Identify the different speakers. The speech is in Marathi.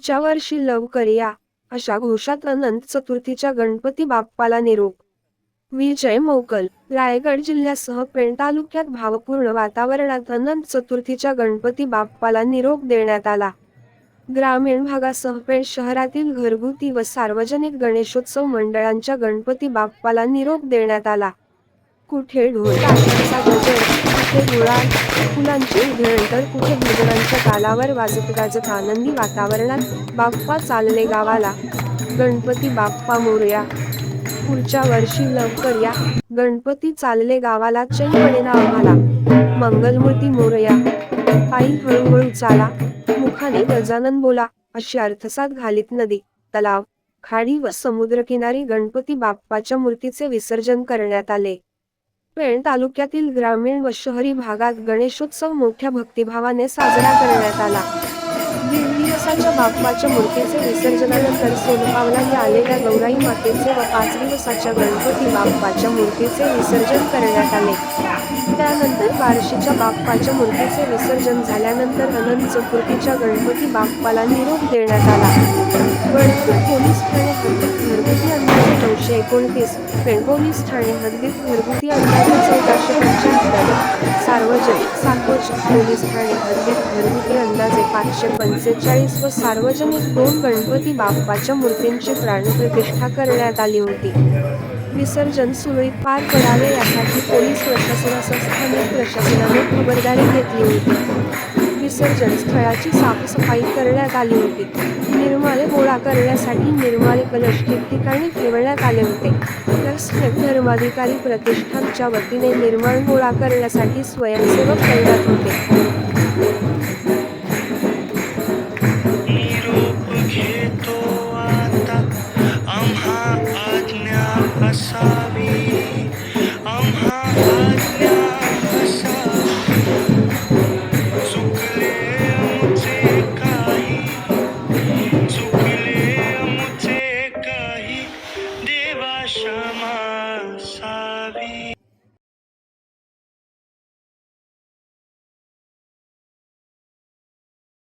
Speaker 1: पुढच्या वर्षी लवकर या अशा घोषात अनंत चतुर्थीच्या गणपती बाप्पाला निरोप. विजय मोकल रायगड जिल्ह्यासह पेण तालुक्यात भावपूर्ण वातावरणात अनंत चतुर्थीच्या गणपती बाप्पाला निरोप देण्यात आला. ग्रामीण भागासह पेण शहरातील घरगुती व सार्वजनिक गणेशोत्सव मंडळांच्या गणपती बाप्पाला निरोप देण्यात आला. कुठे ढोल गजर कुठे गुळाल फुलांची उधळण तर कुठे भजनांच्या तालावर वाजत गाजत आनंदी वातावरणात बाप्पा चालले गावाला. गणपती बाप्पा मोरया. पुढच्या वर्षी लवकर या. गणपती चालले गावाला चैनपणे ना आम्हाला. मंगलमूर्ती मोरया. पायी हळूहळू चाला. मुखाने गजानन बोला. अशी अर्थसात घालीत नदी तलाव खाडी व समुद्रकिनारी गणपती बाप्पाच्या मूर्तीचे विसर्जन करण्यात आले. पेण तालुक्यातील ग्रामीण व शहरी भागात गणेशोत्सव मोठ्या भक्तिभावाने साजरा करण्यात आला. दिवसाच्या बाप्पाच्या मूर्तीचे विसर्जनानंतर सोनपावलाही आलेल्या गौराई मातेचे व पाच दिवसाच्या गणपती बाप्पाच्या मूर्तीचे विसर्जन करण्यात आले. त्यानंतर बार्शीच्या बाप्पाच्या मूर्तीचे विसर्जन झाल्यानंतर अनंत चतुर्थीच्या गणपती बाप्पाला निरोप देण्यात आला. गणपती पोलीस ठाणे घरगुती अंदाजे एकोणतीस पेण ठाणे हद्दीत घरगुती अंदाजे चौदाशे पंच्याहत्तर सार्वजनिक साकोच पोलीस ठाणे हद्दीत घरगुती अंदाजे पाचशे पंचेचाळीस व सार्वजनिक दोन गणपती बाप्पाच्या मूर्तींची प्राणप्रतिष्ठा करण्यात आली होती. विसर्जन सुरळीत पार पडावे यासाठी पोलीस प्रशासनासह स्थानिक प्रशासनाने खबरदारी घेतली होती. विसर्जन स्थळाची साफसफाई करण्यात आली होती. निर्माले गोळा करण्यासाठी निर्माले कलश ठिकठिकाणी ठेवण्यात आले होते. तर धर्माधिकारी प्रतिष्ठानच्या वतीने निर्माण गोळा करण्यासाठी स्वयंसेवक तैनात होते.
Speaker 2: निरोप Shama.